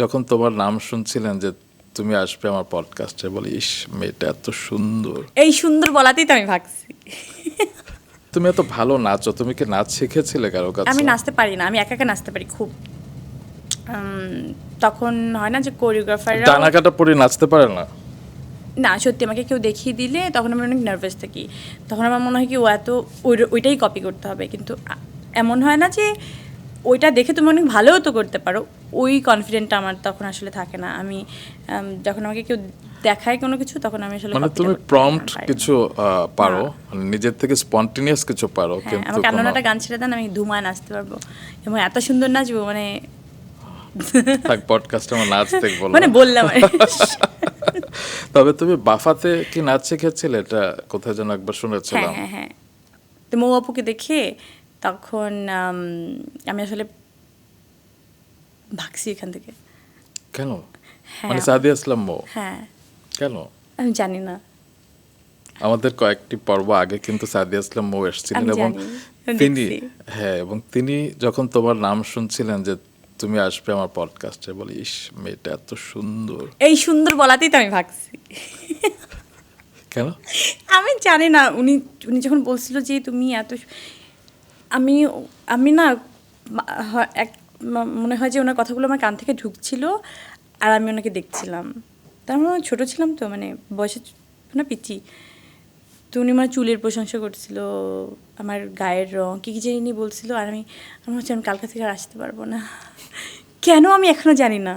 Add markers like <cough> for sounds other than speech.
যখন তোমার নাম শুনছিলেন যে তুমি আসবে আমার পডকাস্টে বলি ইস মেয়েটা এত সুন্দর। এই সুন্দর বলাতেই তো আমি ভাগছি। তুমি এত ভালো নাচো তুমি কি নাচ শিখেছিলে কারও কাছে? আমি নাচতে পারি না আমি একা একা নাচতে পারি খুব। তখন হয় না যে কোরিওগ্রাফাররা ডানা কাটা পরে নাচতে পারে না? না সত্যি আমাকে কেউ দেখিয়ে দিলে তখন আমি অনেক নার্ভাস থাকি। তখন আমার মনে হয় কি ও এত ওইটাই কপি করতে হবে। কিন্তু এমন হয় না যে ওইটা দেখে তুমি অনেক ভালোও তো করতে পারো। ওই কনফিডেন্টটা আমার তখন আসলে থাকে না। আমি যখন আমাকে কেউ দেখায় কোনো কিছু তখন আমি আসলে মানে তুমি প্রম্পট কিছু পারো। মানে নিজের থেকে স্পন্টেনিয়াস কিছু পারো হ্যাঁ কিন্তু আমাকে এমন একটা গান ছেড়ে দেন আমি ধুমায় নাচতে পারব। এবং এত সুন্দর নাচবো মানে থাক পডকাস্ট আমার নাচ দেখব। <laughs> মানে বললাম <laughs> তবে তুমি বাফাতে কি নাচ শিখেছিলে? এটা কোথায় যেন একবার হ্যাঁ শুনেছিলাম। হ্যাঁ হ্যাঁ তো মৌ আপুকে দেখে তখন আমি আসলে ভাগছি এখান থেকে। কেন? হ্যাঁ। মানে সাদিয়া ইসলাম হ্যাঁ। কেন? আমি জানি না। আমাদের কয়েকটি পর্ব আগে কিন্তু সাদিয়া ইসলাম মৌ এসেছিলেন এবং তিনি হ্যাঁ এবং তিনি যখন তোমার নাম শুনছিলেন যে তুমি আসবে আমার পডকাস্টে বলি ইস মেয়েটা এত সুন্দর। এই সুন্দর বলাতেই তো আমি ভাগছি। কেন? আমি জানি না উনি উনি যখন বলছিল যে তুমি এত আমি আমি না এক মনে হয় যে ওনার কথাগুলো আমার কান থেকে ঢুকছিল আর আমি ওনাকে দেখছিলাম। তার মানে ছোটো ছিলাম তো মানে বয়সে না পিচি। তো উনি আমার চুলের প্রশংসা করছিল, আমার গায়ের রঙ কী কী জানি বলছিল আর আমি আমার হচ্ছে আমি কালকা থেকে আর আসতে পারব না। কেন আমি এখনও জানি না।